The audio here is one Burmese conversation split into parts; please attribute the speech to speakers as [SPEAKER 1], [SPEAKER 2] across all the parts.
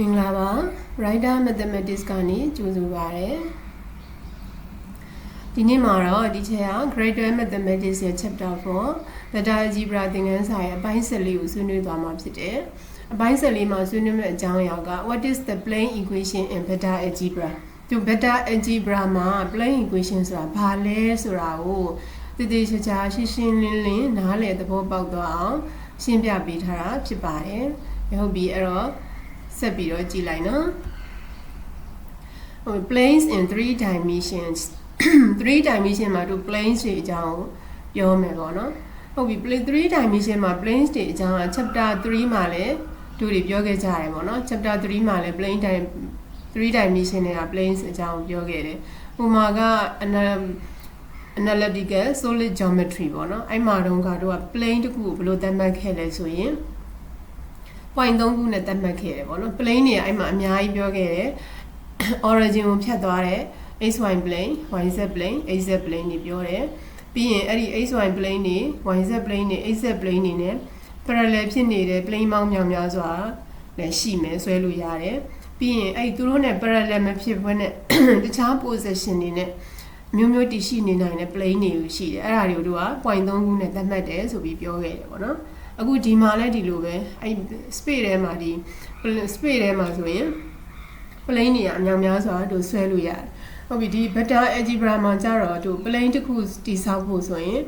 [SPEAKER 1] မင်္ဂလာပါ Writer Mathematics ကနေကြိုဆိုပါရစေဒီနေ့မှာတော့ဒီချက်ဟာ Grade 12 Mathematics ရဲ့ Chapter 4 Beta Algebra သင်ခန်းစာရဲ့အပိုင်း14ကိုဆွေးနွေးသွားမှာဖြစ်တယ်အပိုင်း14မှာဆွေးနွေးမယ့်အကြောင်းအရာက What is the plane equation in Beta Algebra ဒီ Beta Algebra မှာ plane equation ဆိုတာဘာလဲဆိုတာကိုတည်တည်ချာချာရှင်းရှင်းလင်းလင်းနားလည်သဘောပေါက်သွားအောင်ရှင်းပြပေးထားတာဖြစ်ပါတယ်ဟုတ်ပြီအဲ့တော့ ဆက်ပြီးတော့ကြည့်လိုက်နော်ဟို planes in 3 dimensions 3 dimension မှာတို့ planes တွေအကြောင်းပြောမယ်ပေါ့နော်ဟုတ်ပြီ plane 3 dimension မှာ planes တွေအကြောင်းက chapter 3မှာလည်းတို့တွေပြောခဲ့ကြရတယ်ပေါ့နော် chapter 3မှာလည်း plane time 3 dimension တွေက planes အကြောင်းပြောခဲ့တယ်ဟိုမှာက analytical solid geometry ပေါ့နော်အဲ့မှာတော့ကတော့ plane တစ်ခုကိုဘယ်လိုသတ်မှတ်ခဲ့လဲဆိုရင် point 3ခုနဲ့သတ်မှတ်ခဲ့တယ်ပေါ့နော် plane တွေကအဲ့မှာအများကြီးပြောခဲ့တယ် origin ကိုဖြတ်သွားတယ် xy plane yz plane az plane တွေပြောတယ်ပြီးရင်အဲ့ဒီ xy plane တွေ yz plane တွေ az plane တွေနဲ့ parallel ဖြစ်နေတဲ့ plane ပေါင်းများများစွာလည်းရှိမယ်ဆွဲလို့ရတယ်ပြီးရင်အဲ့သူတို့နဲ့ parallel မဖြစ်ဘဲနဲ့တခြား position တွေနဲ့မျိုးမျိုးတည်ရှိနေနိုင်တဲ့ plane တွေရှိတယ်အဲ့ဒါတွေကိုတို့က point 3ခုနဲ့သတ်မှတ်တယ်ဆိုပြီးပြောခဲ့တယ်ပေါ့နော် အခုဒီမှာလည်းဒီလိုပဲအဲ့ space ထဲမှာဒီ space ထဲမှာဆိုရင် plane တွေကအများများစွာတို့ဆွဲလို့ရတယ်ဟုတ်ပြီဒီ beta algebra မှာကျတော့တို့ plane တစ်ခုတည်ဆောက်ဖို့ဆိုရင်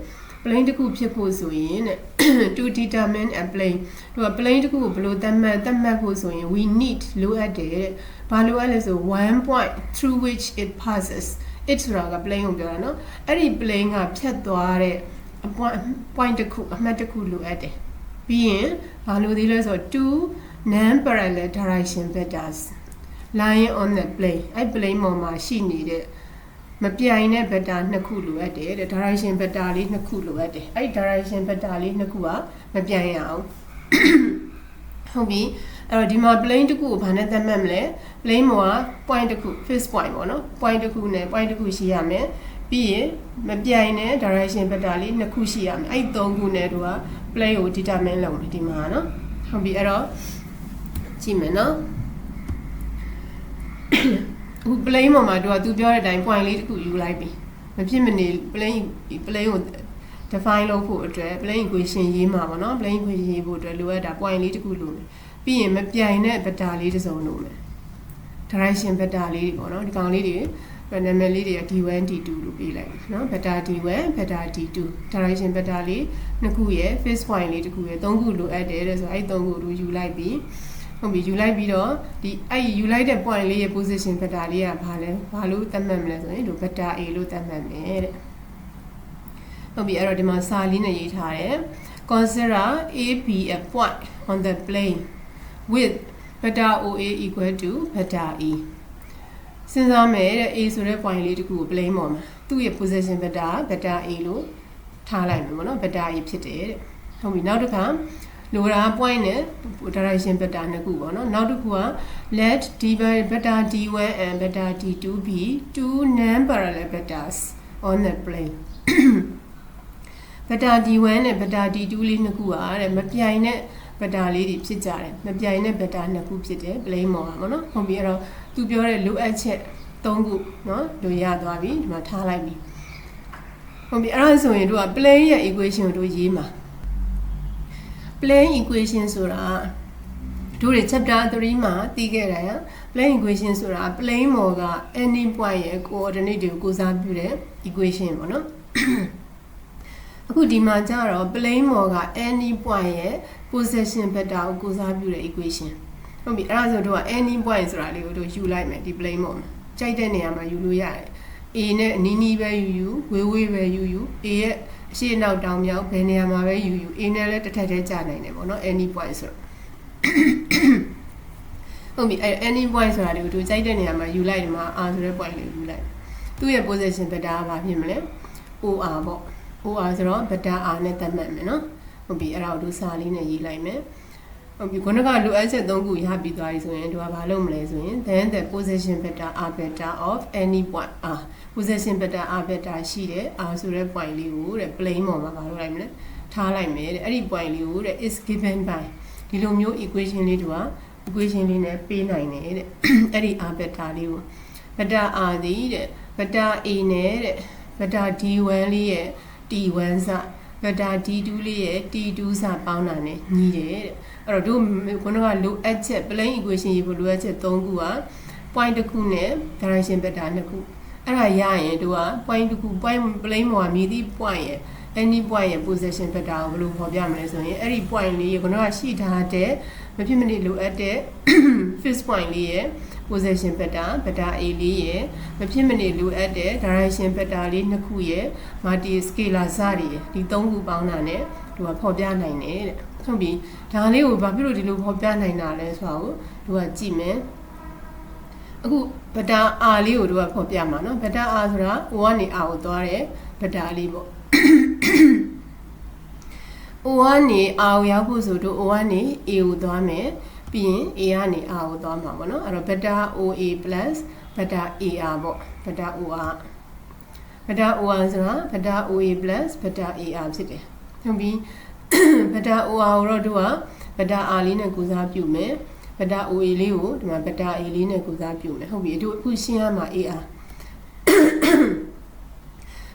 [SPEAKER 1] plane တစ်ခုဖြစ်ဖို့ဆိုရင်တဲ့ to determine a plane တို့က plane တစ်ခုကိုဘယ်လိုသတ်မှတ်သတ်မှတ်ဖို့ဆိုရင် we need လိုအပ်တယ်တဲ့ဘာလိုအပ်လဲဆို one point through which it passes it ဆိုတာက plane ကိုပြောတာเนาะအဲ့ဒီ plane ကဖြတ်သွားတဲ့ point point တစ်ခုအမှတ်တစ်ခုလိုအပ်တယ် ပြီးရင်ဘာလို့ဒီလဲဆိုတော့ two non parallel direction vectors lying on the plane အဲ့ plane ပေါ်မှာရှိနေတဲ့မပြိုင်တဲ့ vector နှစ်ခုလိုအပ်တယ်တဲ့ direction vector လေးနှစ်ခုလိုအပ်တယ်အဲ့ direction vector လေးနှစ်ခုကမပြိုင်ရအောင်ဟုတ်ပြီအဲ့တော့ဒီမှာ plane တစ်ခုကိုဘာနဲ့သတ်မှတ်မလဲ plane ပေါ်က point တစ်ခု fixed point ပေါ့နော် point တစ်ခုနဲ့ point တစ်ခုရှိရမယ်ပြီးရင်မပြိုင်တဲ့ direction vector လေးနှစ်ခုရှိရမယ်အဲ့သုံးခုနဲ့တို့က plane ကို determine လုပ်မယ်ဒီမှာနော်ဟုတ်ပြီအဲ့တော့ကြည့်မယ်နော်အခု plane ပေါ်မှာတို့ကသူပြောတဲ့အတိုင်း point လေးတစ်ခုယူလိုက်ပြီမဖြစ်မနေ plane plane ကို define လုပ်ဖို့အတွက် plane equation ရေးမှာပေါ့နော် plane equation ရေးဖို့အတွက်လိုအပ်တာ point လေးတစ်ခုလိုမယ်ပြီးရင်မပြိုင်တဲ့ vector လေးတစ်စုံလိုမယ် direction vector လေးတွေပေါ့နော်ဒီကောင်လေးတွေ နာမည်လေးတွေက d1 d2 လို့ပေးလိုက်เนาะ vector d1 vector d2 direction vector လေးနှစ်ခုရဲ့ face point လေးတစ်ခုရဲ့သုံးခုလိုအပ်တယ်တဲ့ဆိုအဲ့သုံးခုတို့ယူလိုက်ပြီးဟုတ်ပြီယူလိုက်ပြီးတော့ဒီအဲ့ယူလိုက်တဲ့ point လေးရဲ့ position vector လေးကဘာလဲဘာလို့သတ်မှတ်မလဲဆိုရင်ဒီ vector a လို့သတ်မှတ်မယ်တဲ့ဟုတ်ပြီအဲ့တော့ဒီမှာစာလေးနဲ့ရေးထားတယ် consider a b a point on the plane with beta OA equal to beta E စဉ်းစားမယ်တဲ့ A ဆိုတဲ့ point လေးတခုကို plane ပေါ်မှာသူ့ရဲ့ position beta beta A လို့ထားလိုက်မယ်ပေါ့နော် beta E ဖြစ်တယ်တဲ့ဟုတ်ပြီနောက်တစ်ခါလိုတာ point နဲ့ direction beta နှစ်ခုပေါ့နော်နောက်တစ်ခုက let d beta d1 and beta d2 be two non parallel betas on the plane beta d1 နဲ့ beta d2 လေးနှစ်ခုอ่ะတဲ့မပြိုင်တဲ့ ဘက်တာလေးတွေဖြစ်ကြတယ်မပြိုင်တဲ့ဘက်တာနှစ်ခုဖြစ်တယ် plane ပေါ်မှာပေါ့နော်ဟုတ်ပြီအဲ့တော့သူပြောတဲ့လိုအပ်ချက်၃ခုနော်တို့ရသွားပြီဒီမှာထားလိုက်ပြီဟုတ်ပြီအဲ့ဒါဆိုရင်တို့က plane ရဲ့ equation ကိုတို့ရေးမှာ plane equation ဆိုတာတို့တွေ chapter 3မှာသိခဲ့တယ် plane equation ဆိုတာ plane ပေါ်က any point ရဲ့ coordinate တွေကိုကိုးစားပြုတဲ့ equation ပေါ့နော် အခုဒီမှာကျတော့ plane ပေါ်က any point ရဲ့ possession vector ကိုကိုးစားပြုတဲ့ equation ဟုတ်ပြီအဲ့ဒါဆိုတော့ any point ဆိုတာလေးကိုတို့ယူလိုက်မယ်ဒီ plane ပေါ်မှာကြိုက်တဲ့နေရာမှာယူလို့ရတယ် A နဲ့အနီးနီးပဲယူယူဝေးဝေးပဲယူယူ A ရဲ့အရှိအနောက်တောင်မြောက်ဘယ်နေရာမှာပဲယူယူ A နဲ့လည်းတစ်ထပ်တည်းကြာနိုင်တယ်ပေါ့နော် any point ဆိုတော့ဟုတ်ပြီအဲ့ any point ဆိုတာလေးကိုတို့ကြိုက်တဲ့နေရာမှာယူလိုက်ဒီမှာ R ဆိုတဲ့ point လေးကိုယူလိုက်သူ့ရဲ့ possession vector ကဘာဖြစ်မလဲ OR ပေါ့ OR ဆိုတော့ vector R နဲ့သတ်မှတ်မယ်နော်ဟုတ်ပြီအဲ့ဒါကိုတို့စာလေးနဲ့ရေးလိုက်မယ်ဟုတ်ပြီခုနကလိုအပ်ချက်၃ခုရပြီးသွားပြီဆိုရင်တို့ကဘာလုပ်မလဲဆိုရင် then the position vector r vector of any point r position vector r vector ရှိတဲ့ r ဆိုတဲ့ point လေးကိုတဲ့ plane ပေါ်မှာဘာလုပ်လိုက်မလဲထားလိုက်မယ်တဲ့အဲ့ဒီ point လေးကိုတဲ့ is given by ဒီလိုမျိုး equation လေးတို့က equation လေးနဲ့ပေးနိုင်တယ်တဲ့အဲ့ဒီ r ဘက်တာလေးကိုဘက်တာ r သည်တဲ့ဘက်တာ a နဲ့တဲ့ဘက်တာ d1 လေးရဲ့ t1 စဘက်တာ d2 လေးရဲ့ t2 စပေါင်းတာနဲ့ညီတယ်တဲ့အဲ့တော့တို့ခုနကလိုအပ်ချက် plane equation ရေးဖို့လိုအပ်ချက်၃ခုက point တစ်ခုနဲ့ direction vector နှစ်ခုအဲ့ဒါရရင်တို့က point တစ်ခု point plane မှာမြည်သည့် point ရဲ့ any point ရဲ့ position vector ကိုဘယ်လိုဖော်ပြမလဲဆိုရင်အဲ့ဒီ point လေးကိုကတော့ရှိထားတဲ့မဖြစ်မနေလိုအပ်တဲ့ fixed point လေးရဲ့ position vector vector A လေးရဲ့မဖြစ်မနေလိုအပ်တဲ့ direction vector လေးနှစ်ခုရဲ့ multi scalar စတွေရဲ့ဒီသုံးခုပေါင်းတာနဲ့သူကဖော်ပြနိုင်တယ်တဲ့ဟုတ်ပြီဒါလေးကိုဘာဖြစ်လို့ဒီလိုဖော်ပြနိုင်တာလဲဆိုတာကိုသူကကြည့်မယ်အခုဗတာ R လေးကိုတို့ကဖော်ပြမှာเนาะဗတာ R ဆိုတာ O ကနေ R ကိုသွားတယ်ဗတာလေးပေါ့ O ကနေ R ကိုရောက်ဖို့ဆိုတော့ O ကနေ A ကိုသွားမယ် ပြီးရင် A ကနေ R ကိုသွားမှာပေါ့နော်အဲ့တော့ beta OA beta AR ပေါ့ beta OR beta OR ဆိုတာ beta OA beta AR ဖြစ်တယ်ဟုတ်ပြီ beta OR ကိုတော့တို့က beta R လေးနဲ့ကိုစားပြုမယ် beta OA လေးကိုဒီမှာ beta A လေးနဲ့ကိုစားပြုမယ်ဟုတ်ပြီတို့အခုရှင်းရမှာ AR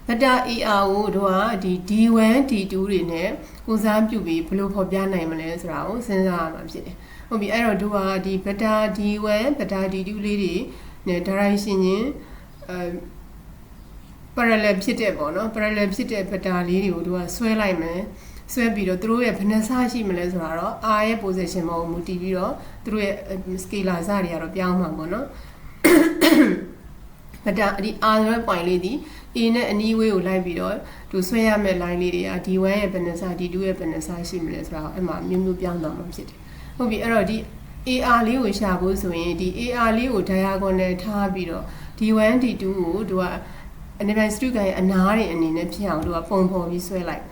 [SPEAKER 1] ဗတာ ER ကိုတို့ကဒီ D1 D2 တွေနဲ့ကိုစားပြုပြီးဘယ်လိုဖော်ပြနိုင်မလဲဆိုတာကိုစဉ်းစားရမှာဖြစ်တယ်။ ဟုတ်ပြီအဲ့တော့တို့ကဒီဗတာ D1 ဗတာ D2 လေးတွေနဲ့ direction ချင်းအဲ parallel ဖြစ်တဲ့ပေါ့နော် parallel ဖြစ်တဲ့ဗတာလေးတွေကိုတို့ကဆွဲလိုက်မယ်ဆွဲပြီးတော့သူတို့ရဲ့ဘယ်နှစရှိမလဲဆိုတာတော့ R ရဲ့ position ပေါ်မူတည်ပြီးတော့သူတို့ရဲ့ scalar စတွေကတော့ပြောင်းမှာပေါ့နော်ဗတာဒီ R ရဲ့ point လေးဒီ A နဲ့အနီးဝေးကိုလိုက်ပြီးတော့သူဆွဲရမယ့် line လေးတွေက D1 ရဲ့ဘယ်နှစ D2 ရဲ့ဘယ်နှစရှိမလဲဆိုတာကိုအဲ့မှာမျိုးမျိုးပြောင်းသွားမှာဖြစ်တယ် ဟုတ်ပြီအဲ့တော့ဒီ AR လေးကိုရှာဖို့ဆိုရင်ဒီ AR လေးကို diagonal ထားပြီးတော့ D1 D2 ကိုသူကအနေနဲ့ student ရဲ့အနားတွေအနေနဲ့ဖြစ်အောင်သူကပုံဖော်ပြီးဆွဲလိုက်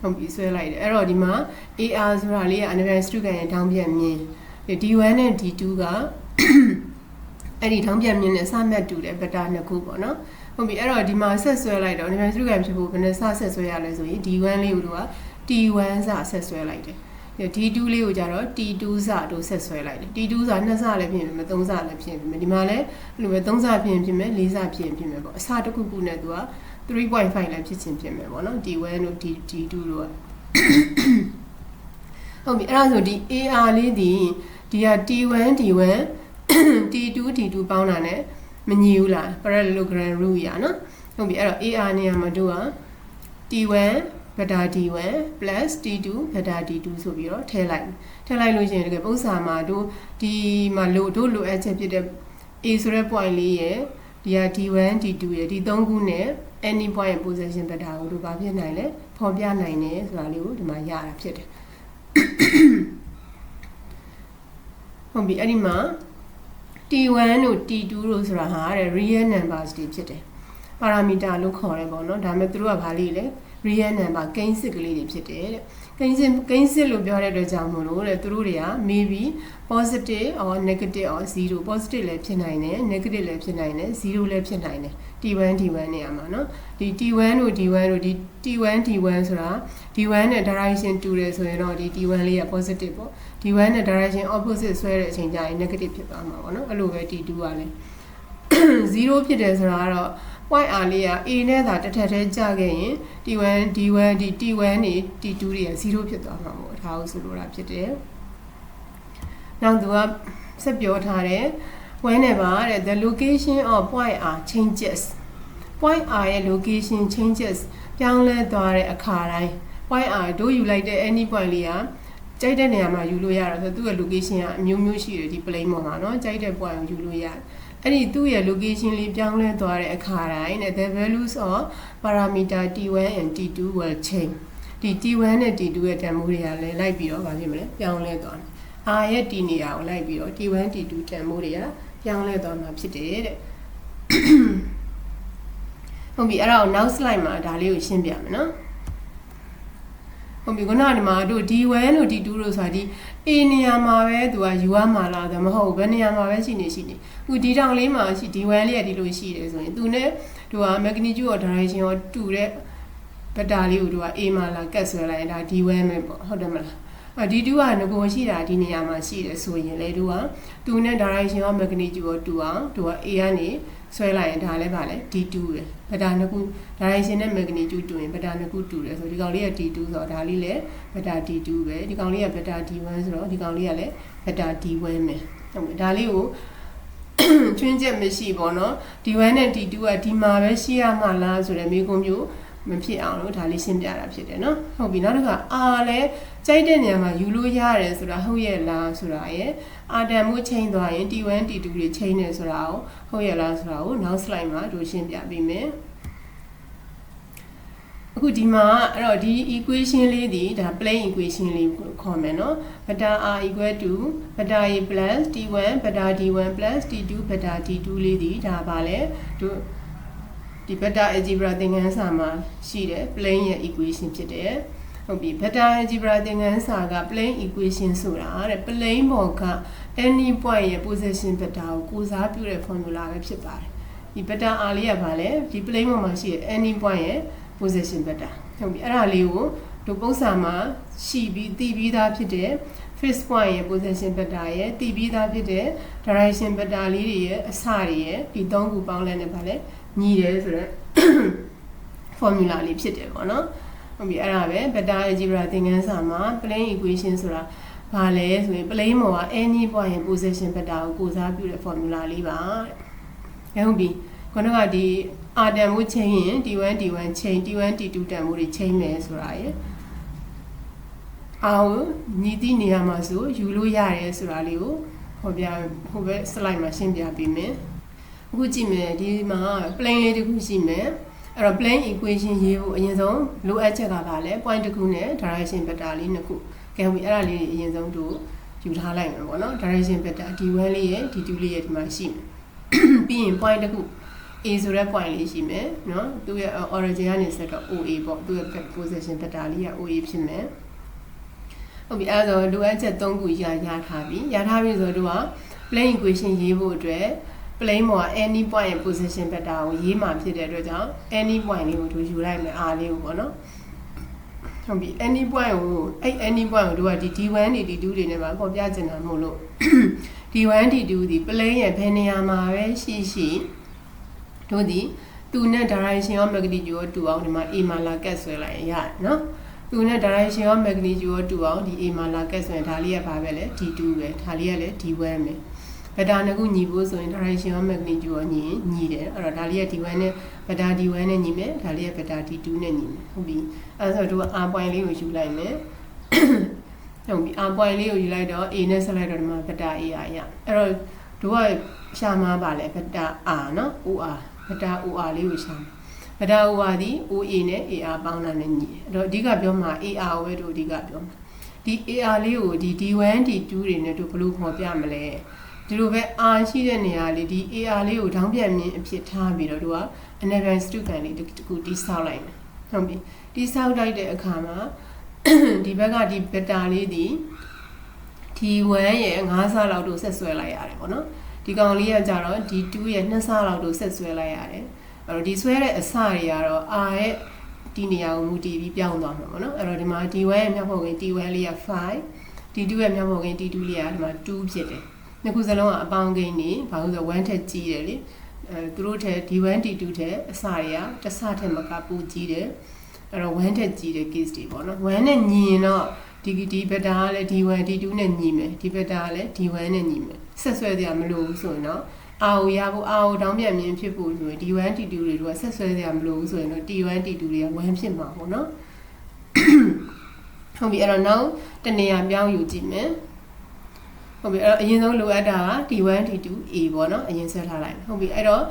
[SPEAKER 1] ဟုတ်ပြီဆွဲလိုက်တယ်အဲ့တော့ဒီမှာ AR ဆိုတာလေးကအနေနဲ့ student ရဲ့တောင်းပြက်မြင် D1 နဲ့ D2 ကအဲ့ဒီတောင်းပြက်မြင်နဲ့စမှတ်တူတဲ့ဗတာနှစ်ခုပေါ့နော်ဟုတ်ပြီအဲ့တော့ဒီမှာဆက်ဆွဲလိုက်တော့ animal student ဖြစ်ဖို့ဘယ်နဲ့စဆက်ဆွဲရလဲဆိုရင် D1 လေးကိုတို့က T1 စဆက်ဆွဲလိုက်တယ် D2 လေးကိုကြတော့ T2 စတို့ဆက်ဆွဲလိုက်တယ် T2 စနှစ်စလည်းဖြစ်မယ်သုံးစလည်းဖြစ်မယ်ဒီမှာလည်းအဲ့လိုပဲသုံးစဖြစ်ဖြစ်မယ်လေးစဖြစ်ဖြစ်မယ်ပေါ့အစတစ်ခုခုနဲ့သူက3.5လည်းဖြစ်ချင်းဖြစ်မယ်ပေါ့နော် T1 တို့ T2 တို့ကဟုတ်ပြီအဲ့ဒါဆိုဒီ AR လေးဒီဒီက T1 D1 T2 T2 ပေါင်းတာ ਨੇ မညီဘူးလား parallelogram rule ရနော်ဟုတ်ပြီအဲ့တော့ AR နေရာမှာတို့က T1 beta D1 plus T2 beta D2 ဆိုပြီးတော့ထည့်လိုက်ထည့်လိုက်လို့ရှိရင်တကယ်ပုံစံမှာတို့ဒီမှာလို့တို့လိုအပ်ချက်ဖြစ်တဲ့ A ဆိုတဲ့ point လေးရယ်ဒီက D1 D2 ရယ်ဒီ၃ခုနဲ့ any point position beta ကိုတို့ဘာဖြစ်နိုင်လဲဖော်ပြနိုင်တယ်ဆိုတာလေးကိုဒီမှာရတာဖြစ်တယ်ဟုတ်ပြီအဲ့ဒီမှာ T1 တို့ T2 တို့ဆိုတာဟာတဲ့ real numbers တွေဖြစ်တယ်။ parameter လို့ခေါ်ရဲပေါ့နော်။ဒါပေမဲ့သူတို့ကဘာလေးလဲ real number ကိန်းစစ်ကလေးတွေဖြစ်တယ်တဲ့။ကိန်းစစ်ကိန်းစစ်လို့ပြောတဲ့အတွက်ကြောင့်မို့လို့တဲ့သူတို့တွေက maybe positive or negative or 0 positive လည်းဖြစ်နိုင်တယ် negative လည်းဖြစ်နိုင်တယ်0လည်းဖြစ်နိုင်တယ် T1 D1 နေရာမှာเนาะဒီ T1 တို့ D1 တို့ဒီ T1 D1 ဆိုတာ D1 နဲ့ direction တူတယ်ဆိုရင်တော့ဒီ T1 လေးက positive ပေါ့ D1 နဲ့ direction opposite ဆွဲတဲ့အချိန်ကျရင် negative ဖြစ်သွားမှာပေါ့เนาะအဲ့လိုပဲ T2 ကလည်း0ဖြစ်တယ်ဆိုတာကတော့ point R လေးက A နဲ့သာတစ်ထပ်တည်းကြာခဲ့ရင် T1 D1 ဒီ T1 နေ T2 တွေက0ဖြစ်သွားမှာပေါ့ဒါကိုဆိုလိုတာဖြစ်တယ်နောက်သူကဆက်ပြောထားတယ် whenever တဲ့ the location of point R changes point R ရဲ့ location changes ပြောင်းလဲသွားတဲ့အခါတိုင်း point R တို့ယူလိုက်တဲ့ any point လေးကကြိုက်တဲ့နေရာမှာယူလို့ရတော့ဆိုသူ့ရဲ့ location ကအမျိုးမျိုးရှိတယ်ဒီ plane ပေါ်မှာเนาะကြိုက်တဲ့ point ကိုယူလို့ရတယ် အဲ့ဒီသူ့ရဲ့ location လေးပြောင်းလဲသွားတဲ့အခါတိုင်းတဲ့ the values of parameter t1 and t2 will change ဒီ t1 နဲ့ t2 ရဲ့တန်ဖိုးတွေကလည်းလိုက်ပြီးတော့ဗာဖြစ်မလဲပြောင်းလဲသွားတယ် r ရဲ့ t နေရာကိုလိုက်ပြီးတော့ t1 t2 တန်ဖိုးတွေကပြောင်းလဲသွားမှာဖြစ်တယ်တဲ့ဟုတ်ပြီအဲ့ဒါကိုနောက် slide မှာဒါလေးကိုရှင်းပြမယ်နော် ဟုတ်ပြီခုနကဒီမှာတို့ D1 တို့ D2 တို့ဆိုတာဒီ A နေရာမှာပဲသူကယူရမှာလားဒါမဟုတ်ဘယ်နေရာမှာပဲရှိနေရှိနေအခုဒီတောင်လေးမှာရှိ D1 လေးကဒီလိုရှိတယ်ဆိုရင်သူနဲ့သူက magnitude of direction ရောတူတဲ့ဗက်တာလေးကိုသူက A မှာလာကတ်ဆွဲလိုက်ရင်ဒါ D1 ပဲပေါ့ဟုတ်တယ်မလားအ D2 ကငကိုရှိတာဒီနေရာမှာရှိတယ်ဆိုရင်လေသူကသူနဲ့ direction of magnitude ကိုတူအောင်သူက A ကနေ ဆွဲလိုက်ရင်ဒါလည်းပါလေ D2 ပဲဗတာနှစ်ခု direction နဲ့ magnitude တူရင်ဗတာနှစ်ခုတူတယ်ဆိုဒီကောင်လေးက D2 ဆိုတော့ဒါလေးလည်းဗတာ D2 ပဲဒီကောင်လေးကဗတာ D1 ဆိုတော့ဒီကောင်လေးကလည်းဗတာ D1 ပဲဟုတ်ပြီဒါလေးကိုချွင်းချက်မရှိပေါ့နော် D1 နဲ့ D2 ကဒီမှာပဲရှိရမှာလားဆိုတဲ့မိကုံမျိုး မဖြစ်အောင်လို့ဒါလေးရှင်းပြတာဖြစ်တယ်နော်ဟုတ်ပြီနောက်တစ်ခါ R လဲကြိုက်တဲ့နေရာမှာယူလို့ရတယ်ဆိုတာဟုတ်ရဲ့လားဆိုတာရယ် R တန်မှုချိန်သွားရင် T1 T2 တွေချိန်နေဆိုတာကိုဟုတ်ရဲ့လားဆိုတာကိုနောက် slide မှာတို့ရှင်းပြပေးမယ်အခုဒီမှာအဲ့တော့ဒီ equation လေးဒီဒါ plane equation လေးကိုခေါ်မယ်နော်ဘတာ r equal to ဘတာ a plus t1 ဘတာ d1 plus t2 ဘတာ t2 လေးဒီဒါပါလဲတို့ ဒီဘတာ algebra သင်ခန်းစာမှာရှိတဲ့ plane ရဲ့ equation ဖြစ်တယ်ဟုတ်ပြီဘတာ algebra သင်ခန်းစာက plane equation ဆိုတာတဲ့ plane ပေါ်က any point ရဲ့ position ဘတာကိုကိုစားပြုတဲ့ formula ပဲဖြစ်ပါတယ်ဒီဘတာ r လေးကပါလဲဒီ plane ပေါ်မှာရှိတဲ့ any point ရဲ့ position vector ဟုတ်ပြီအဲ့ဒါလေးကိုတို့ပုံစံမှာရှိပြီးတည်ပြီးသားဖြစ်တဲ့ fixed point ရဲ့ position vector ရဲ့တည်ပြီးသားဖြစ်တဲ့ direction vector လေးတွေရဲ့အစတွေရဲ့ဒီသုံးခုပေါင်းလဲနေပါလေ ညီတယ်ဆိုတော့ formula လေးဖြစ်တယ်ပေါ့နော်ဟုတ်ပြီအဲ့ဒါပဲ vector algebra သင်ခန်းစာမှာ plane equation ဆိုတာဘာလဲဆိုရင် plane ပေါ်က any point ရဲ့ position vector ကိုကိုစားပြုတဲ့ formula လေးပါတဲ့ဟုတ်ပြီခုနကဒီ R တန်မှုချိန်ရင် T1 T1 ချိန် T1 T2 တန်မှုတွေချိန်မယ်ဆိုတာရယ်အာကိုညီတိနေရာမှာဆိုယူလို့ရတယ်ဆိုတာလေးကိုဟောပြဟိုဘက် slide မှာရှင်းပြပေးမယ် အခုကြည့်မယ်ဒီမှာ plane လေးတစ်ခုရှိမယ်အဲ့တော့ plane equation ရေးဖို့အရင်ဆုံးလိုအပ်ချက်ကပါလဲ point တစ်ခုနဲ့ direction vector လေးနှစ်ခုကဲပြီအဲ့ဒါလေးအရင်ဆုံးတို့ယူထားလိုက်မယ်ပေါ့နော် direction vector D1 လေးရဲ့ D2 လေးရဲ့ဒီမှာရှိမယ်ပြီးရင် point တစ်ခု A ဆိုတဲ့ point လေးရှိမယ်เนาะသူ့ရဲ့ origin ကနေဆက်တော့ OA ပေါ့သူ့ရဲ့ position vector လေးက OA ဖြစ်မယ်ဟုတ်ပြီအဲဒါဆိုလိုအပ်ချက်၃ခုရရထားပြီရထားပြီဆိုတော့သူက plane equation ရေးဖို့အတွက် plane ပေါ်က any point ရဲ့ position vector ကိုရေးမှာဖြစ်တဲ့အတွက်ကြောင့် any point လေးကိုသူယူလိုက်မယ် r လေးကိုပေါ့နော်ဟုတ်ပြီ any point ကိုအဲ့ any point ကိုသူကဒီ d1 တွေ d2 တွေနဲ့ပါပေါ်ပြချင်တာမဟုတ်လို့ d1 d2 ဒီ plane ရဲ့ဘယ်နေရာမှာပဲရှိရှိတို့ဒီသူနဲ့ direction of magnitude ကိုတူအောင်ဒီမှာ a မှာလာကတ်ဆွဲလိုက်ရရတယ်နော်သူနဲ့ direction of magnitude ကိုတူအောင်ဒီ a မှာလာကတ်ဆွဲဒါလေးကဘာပဲလဲ d2 ပဲဒါလေးကလည်း d1 ပဲ ဗတာနှစ်ခုညီဖို့ဆိုရင် direction of magnitude ကိုညီရင်ညီတယ်အဲ့တော့ဒါလေးက d1 နဲ့ဗတာ d1 နဲ့ညီမယ်ဒါလေးကဗတာ d2 နဲ့ညီမယ်ဟုတ်ပြီအဲ့ဆိုတော့ r point လေးကိုယူလိုက်မယ်ဟုတ်ပြီ r point လေးကိုယူလိုက်တော့ a နဲ့ဆက်လိုက်တော့ဒီမှာဗတာ a ရရအဲ့တော့တို့ကရှာမှာပါလဲဗတာ r နော် or ဗတာ OR လေးကိုရှာဗတာ OR ဒီ OA နဲ့ AR ပေါင်းတာနဲ့ညီတယ်အဲ့တော့အဓိကပြောမှာ AR ကိုပဲတို့အဓိကပြောမှာဒီ AR လေးကိုဒီ D1 D2 တွေနဲ့တို့ဘယ်လိုခေါ်ပြမလဲ ဒီလိုပဲ R ရှိတဲ့နေရာလေးဒီ AR လေးကိုဒေါင်းပြန်မြင်အဖြစ်ထားပြီးတော့တို့ကအနယ်ပြန်စတုကန်လေးတခုတိဆောက်လိုက်မယ်ဟုတ်ပြီတိဆောက်လိုက်တဲ့အခါမှာဒီဘက်ကဒီဘက်တာလေးဒီ T1 ရဲ့5ဆလောက်တို့ဆက်ဆွဲလိုက်ရတယ်ပေါ့နော်ဒီကောင်လေးကကြတော့ D2 ရဲ့2ဆလောက်တို့ဆက်ဆွဲလိုက်ရတယ်အဲ့တော့ဒီဆွဲတဲ့အစတွေကတော့ R ရဲ့ဒီနေရာကိုမူတည်ပြီးပြောင်းသွားမှာပေါ့နော်အဲ့တော့ဒီမှာ D1 ရဲ့မြောက်ဖို့က T1 လေးက5 D2 ရဲ့မြောက်ဖို့က T2 လေးကဒီမှာ2ဖြစ်တယ် နှစ်ခုစလုံးကအပေါင်းကိန်းနေဘာလို့ဆို1ထက်ကြီးတယ်လေအဲသူတို့ထက် D1 D2 ထက်အစတွေကတစ်ဆထက်မကပိုကြီးတယ်အဲ့တော့1ထက်ကြီးတဲ့ case တွေပေါ့နော်1နဲ့ညီရင်တော့ဒီဒီဘက်တာကလည်း D1 D2 နဲ့ညီမယ်ဒီဘက်တာကလည်း D1 နဲ့ညီမယ်ဆက်ဆွဲကြမလို့ဘူးဆိုရင်တော့အာကိုရဖို့အာကိုတောင်းပြန်မြင်ဖြစ်ဖို့ဆိုရင် D1 D2 တွေတို့ကဆက်ဆွဲကြမလို့ဘူးဆိုရင်တော့ T1 T2 တွေက1ဖြစ်မှာပေါ့နော်ဟုတ်ပြီအဲ့တော့နောက်တနေရာပြောင်းယူကြည့်မယ် ဟုတ်ပြီအဲ့တော့အရင်ဆုံးလိုအပ်တာက T1 T2 A ပေါ့နော်အရင်ဆက်ထားလိုက်ဟုတ်ပြီအဲ့တော့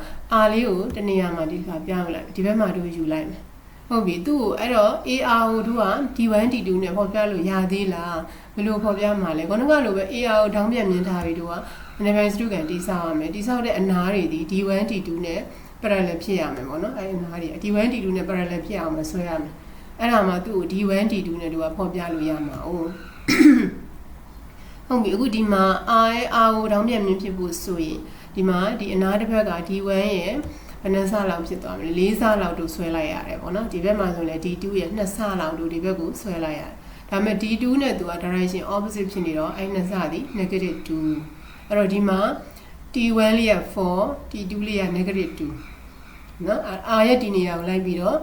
[SPEAKER 1] R လေးကိုတနေရာမှာဒီခါပြောင်းလိုက်ဒီဘက်မှာတို့ယူလိုက်မယ်ဟုတ်ပြီသူ့ကိုအဲ့တော့ AR ကိုတို့က D1 D2 နဲ့ဖော်ပြလို့ရသေးလားဘယ်လိုဖော်ပြမှာလဲခေါင်းကလိုပဲ AR ကိုဒေါင်းပြန်မြင်ထားပြီးတို့က Navigation စတုကန်တိဆောက်ရမယ်တိဆောက်တဲ့အနားတွေဒီ D1 D2 နဲ့ parallel ဖြစ်ရမယ်ပေါ့နော်အဲ့ဒီအနားတွေ D1 D2 နဲ့ parallel ဖြစ်အောင်မဆွဲရမယ်အဲ့ဒါမှသူ့ကို D1 D2 နဲ့တို့ကဖော်ပြလို့ရမှာ哦 ဟုတ်ပြီအခုဒီမှာ R ရဲ့ R ကိုဒေါင်းပြန်မြင်ဖြစ်ဖို့ဆိုရင်ဒီမှာဒီအနားတစ်ဖက်က D1 ရဲ့ဘယ်နှဆလောက်ဖြစ်သွားမလဲ၄ဆလောက်တို့ဆွဲလိုက်ရတယ်ပေါ့နော်ဒီဘက်မှာဆိုလဲ D2 ရဲ့2ဆလောက်တို့ဒီဘက်ကိုဆွဲလိုက်ရတယ်ဒါပေမဲ့ D2 နဲ့သူက direction opposite ဖြစ်နေတော့အဲ့နှစ်စသည် negative 2အဲ့တော့ဒီမှာ T1 လေးက4 T2 လေးက negative 2နော်အာရဲ့ဒီနေရာကိုလိုက်ပြီးတော့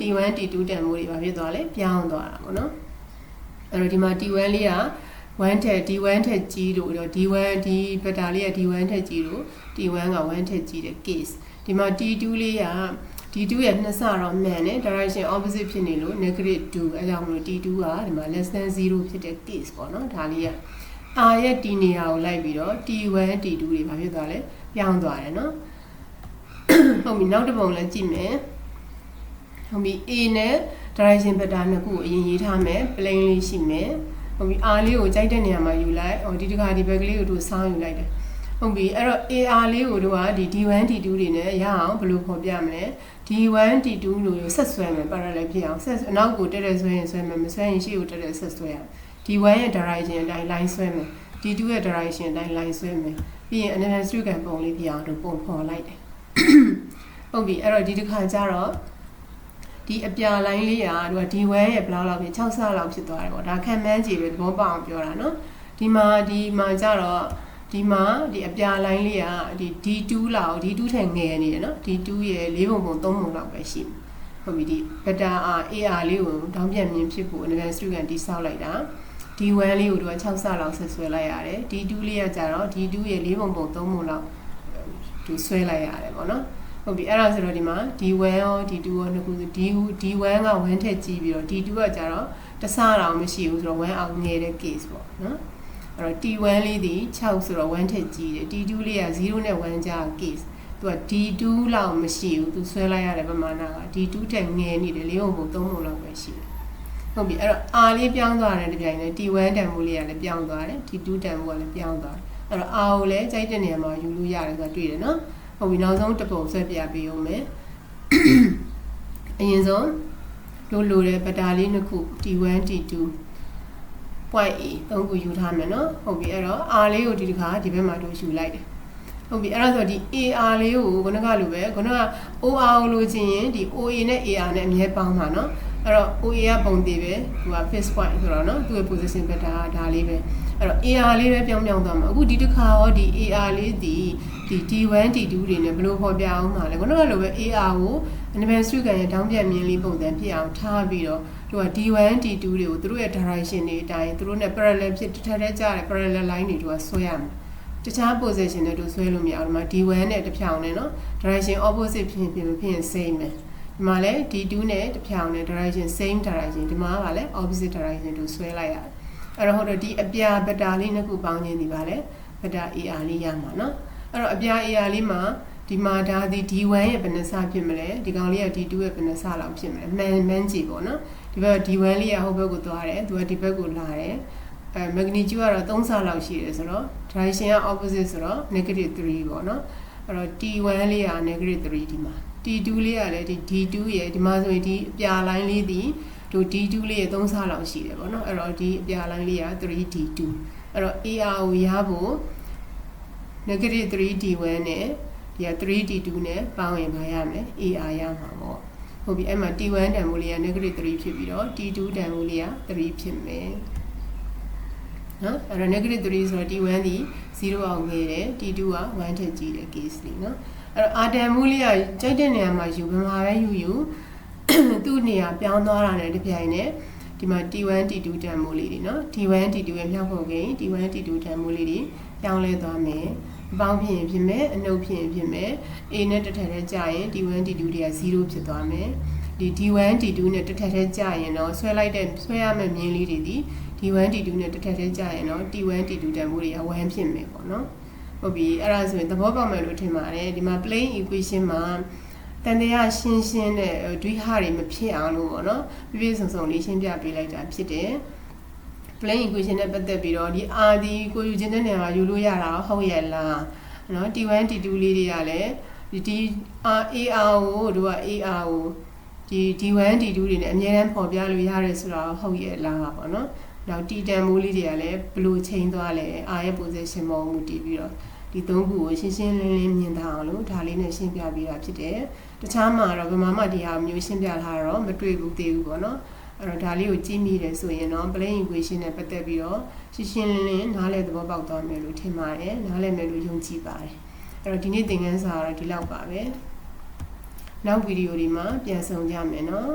[SPEAKER 1] T1 T2 တန်မိုးတွေဘာဖြစ်သွားလဲပြောင်းသွားတာပေါ့နော်အဲ့တော့ဒီမှာ T1 လေးက 1ထက် D1 ထက်ကြီးလို့တော့ D1 ဒီဘက်တာလေးက D1 ထက်ကြီးလို့ T1 က1ထက်ကြီးတဲ့ case ဒီမှာ T2 လေးက D2 ရဲ့နှစ်ဆတော့မှန်တယ် direction opposite ဖြစ်နေလို့ negative 2အဲကြောင့်မလို့ T2 ကဒီမှာ less than 0ဖြစ်တဲ့ case ပေါ့နော်ဒါလေးက R ရဲ့ T နေရာကိုလိုက်ပြီးတော့ T1 T2 တွေဘာဖြစ်သွားလဲပြောင်းသွားတယ်နော်ဟုတ်ပြီနောက်တစ်ပုံလည်းကြည့်မယ်ဟုတ်ပြီ A နဲ့ direction vector နှစ်ခုကိုအရင်ရေးထားမယ် plane လေးရှိမယ် ဟုတ်ပြီ R လေးကိုကြိုက်တဲ့နေရာမှာယူလိုက်ဟိုဒီတခါဒီဘက်ကလေးကိုတို့စောင်းယူလိုက်တယ်ဟုတ်ပြီအဲ့တော့ AR လေးကိုတို့ကဒီ D1 D2 တွေနဲ့ရအောင်ဘယ်လိုဖော်ပြမလဲ D1 D2 လို့ဆက်ဆွဲမယ် parallel ဖြစ်အောင်ဆက်အနောက်ကိုတက်တက်ဆွဲရင်ဆွဲမယ်မဆွဲရင်ရှေ့ကိုတက်တက်ဆက်ဆွဲအောင် D1 ရဲ့ direction အတိုင်း line ဆွဲမယ် D2 ရဲ့ direction အတိုင်း line ဆွဲမယ်ပြီးရင် analysis ကပုံလေးပြအောင်တို့ပုံဖော်လိုက်တယ်ဟုတ်ပြီအဲ့တော့ဒီတစ်ခါကျတော့ ဒီအပြာ line လေးကတို့က D1 ရဲ့ဘယ်လောက်လောက်ဖြစ်6ဆလောက်ဖြစ်သွားတယ်ပေါ့ဒါခံမှန်းကြည့်ပဲသဘောပေါက်အောင်ပြောတာနော်ဒီမှာဒီမှာကျတော့ဒီမှာဒီအပြာ line လေးကဒီ D2 လောက် D2 ထက်ငယ်နေတယ်နော် D2 ရဲ့၄ပုံပုံ၃ပုံလောက်ပဲရှိဟုတ်ပြီဒီ beta R AR လေးကိုတောင်းပြန်မြင်ဖြစ်ဖို့ analysis ကတိဆောက်လိုက်တာ D1 လေးကိုတို့က6ဆလောက်ဆက်ဆွဲလိုက်ရတယ် D2 လေးကကြတော့ D2 ရဲ့၄ပုံပုံ3ပုံလောက်သူဆွဲလိုက်ရတယ်ပေါ့နော် ဟုတ်ပြီအဲ့ဒါဆိုတော့ဒီမှာ D1 ရော D2 ရောနှစ်ခု D D1 က1ထက်ကြီးပြီးတော့ D2 ကကြတော့တဆတောင်မရှိဘူးဆိုတော့1အောင်ငယ်တဲ့ case ပေါ့နော်အဲ့တော့ T1 လေးဒီ6ဆိုတော့1ထက်ကြီးတယ် T2 လေးက0နဲ့1ကြား case သူက D2 လောက်မရှိဘူးသူဆွဲလိုက်ရတဲ့ပမာဏက D2 ထက်ငယ်နေတယ်၄ပုံပုံ3ပုံလောက်ပဲရှိတယ်ဟုတ်ပြီအဲ့တော့ R လေးပြောင်းသွားတယ်တပြိုင်နက် T1 တန်ဖိုးလေးကလည်းပြောင်းသွားတယ် T2 တန်ဖိုးကလည်းပြောင်းသွားတယ်အဲ့တော့ R ကိုလည်းကြိုက်တဲ့နေရာမှာယူလို့ရတယ်ဆိုတာတွေ့တယ်နော် ဟုတ်ပြီနောက်ဆုံးတစ်ပုံဆွဲပြပေးဦးမယ်အရင်ဆုံးလိုလိုတဲ့ပတာလေးနှစ်ခု T1 T2 point A သုံးခုယူထားမယ်နော်ဟုတ်ပြီအဲ့တော့ R လေးကိုဒီတစ်ခါဒီဘက်မှာတို့ယူလိုက်တယ်ဟုတ်ပြီအဲ့ဒါဆိုဒီ AR လေးကိုခုနကလိုပဲခုနက OR ကိုလိုချင်ရင်ဒီ OA နဲ့ AR နဲ့အမြဲပေါင်းမှာနော်အဲ့တော့ OA ကပုံသေးပဲသူက fixed point ဆိုတော့နော်သူ့ရဲ့ position vector ကဒါလေးပဲအဲ့တော့ AR လေးပဲပြောင်းပြောင်းသွားမှာအခုဒီတစ်ခါရောဒီ AR လေးဒီ ဒီ D1 D2 တွေနဲ့ဘယ်လိုဖော်ပြအောင်မှာလဲခုနကလိုပဲ AR ကို animal street ကန်ရဲ့တောင်းပြန်မြင်လေးပုံစံဖြစ်အောင်ထားပြီးတော့သူက D1 D2 တွေကိုသူတို့ရဲ့ direction တွေအတိုင်းသူတို့နဲ့ parallel ဖြစ်တစ်ထပ်တည်းကြတဲ့ parallel line တွေသူကဆွဲရမယ်တခြား position တွေတို့ဆွဲလို့မရအောင်ဒီမှာ D1 နဲ့တစ်ဖြောင်နဲ့နော် direction opposite ဖြစ်ဖြစ်ဖြစ် same ပဲဒီမှာလည်း D2 နဲ့တစ်ဖြောင်နဲ့ direction same direction ဒီမှာကလည်း opposite direction တို့ဆွဲလိုက်ရတယ်အဲ့တော့ဟုတ်တော့ဒီအပြာဘက်တာလေးနှစ်ခုပေါင်းခြင်းဒီပါလေဘက်တာ AR လေးရမှာနော် အဲ့တော့အပြာ AR လေးမှာဒီမှာဒါဒီ D1 ရဲ့ဘယ်နှစဖြစ်မလဲဒီကောင်လေးက D2 ရဲ့ဘယ်နှစလောက်ဖြစ်မလဲမှန်မှန်ကြည့်ပေါ့နော်ဒီဘက် D1 လေးကဟိုဘက်ကိုသွားတယ်သူကဒီဘက်ကိုလာတယ်အဲ magnitude ကတော့3ဆလောက်ရှိတယ်ဆိုတော့ direction က opposite ဆိုတော့ negative 3ပေါ့နော်အဲ့တော့ T1 လေးက negative 3ဒီမှာ T2 လေးကလည်းဒီ D2 ရဲ့ဒီမှာဆိုရင်ဒီအပြာ line လေးဒီတို့ D2 လေးရဲ့3ဆလောက်ရှိတယ်ပေါ့နော်အဲ့တော့ဒီအပြာ line လေးက 3D2 အဲ့တော့ AR ကိုရဖို့ negative 3D1 နဲ့ဒီက 3D2 နဲ့ပေါင်းရင်ဘာရမလဲ AR ရမှာပေါ့ဟုတ်ပြီအဲ့မှာ T1 တန်ဖိုးလေးက negative 3ဖြစ်ပြီးတော့ T2 တန်ဖိုးလေးက3ဖြစ်မယ်နော်အဲ့တော့ negative 3ဆိုတော့ T1 ဒီ0အောင်ငယ်တယ် T2 က1ထက်ကြီးတယ် case လေးနော်အဲ့တော့အာတန်မူလေးကကြိုက်တဲ့နေရာမှာယူဘယ်မှာပဲယူယူသူ့နေရာပြောင်းသွားတာနဲ့တပြိုင်နက် ဒီမှာ T1 T2 တန်မိုးလေးတွေနော် T1 T2 ရဲ့မြောက်ဖို့ကိန်း T1 T2 တန်မိုးလေးတွေပြောင်းလဲသွားမယ်အပေါင်းဖြစ်ရင်ဖြစ်မယ်အနှုတ်ဖြစ်ရင်ဖြစ်မယ် A နဲ့တစ်ထပ်တည်းကြာရင် T1 T2 တွေက0ဖြစ်သွားမယ်ဒီ D1 D2 နဲ့တစ်ထပ်တည်းကြာရင်တော့ဆွဲလိုက်တဲ့ဆွဲရမယ့်မြင်းလေးတွေဒီ D1 D2 နဲ့တစ်ထပ်တည်းကြာရင်တော့ T1 T2 တန်ဖိုးတွေက1ဖြစ်မယ်ပေါ့နော်ဟုတ်ပြီအဲ့ဒါဆိုရင်သဘောပေါက်မယ်လို့ထင်ပါတယ်ဒီမှာ plane equation မှာ တန်တရားရှင်းရှင်းတဲ့ဒွိဟာတွေမဖြစ်အောင်လို့ပေါ့နော်ပြပြစုံစုံလေးရှင်းပြပေးလိုက်တာဖြစ်တယ် plane equation နဲ့ပတ်သက်ပြီးတော့ဒီ r ဒီကိုယူခြင်းတဲ့နေရာမှာယူလို့ရတာဟုတ်ရဲ့လားနော် t1 t2 လေးတွေကလည်းဒီ r ar ကိုတို့က ar ကိုဒီ d1 d2 တွေနဲ့အများအားပေါ်ပြလို့ရတယ်ဆိုတော့ဟုတ်ရဲ့လားပေါ့နော်နောက် t တန်မိုးလေးတွေကလည်းဘလို့ချိန်သွားလဲ r ရဲ့ position ပေါ်မူတည်ပြီးတော့ဒီသုံးခုကိုရှင်းရှင်းလင်းလင်းမြင်ထားအောင်လို့ဒါလေးနဲ့ရှင်းပြပေးတာဖြစ်တယ် တခြားမှာတော့ဘယ်မှာမှဒီဟာမျိုးရှင်းပြထားတော့မတွေ့ဘူးသေးဘူးပေါ့နော်အဲ့တော့ဒါလေးကိုကြည့်မိတယ်ဆိုရင်တော့ plane equation နဲ့ပတ်သက်ပြီးတော့ရှင်းရှင်းလင်းလင်းနားလည်သဘောပေါက်သွားမယ်လို့ထင်ပါတယ်နားလည်မယ်လို့ယုံကြည်ပါတယ်အဲ့တော့ဒီနေ့သင်ခန်းစာကတော့ဒီလောက်ပါပဲနောက်ဗီဒီယိုဒီမှာပြန်ဆောင်ကြမယ်နော်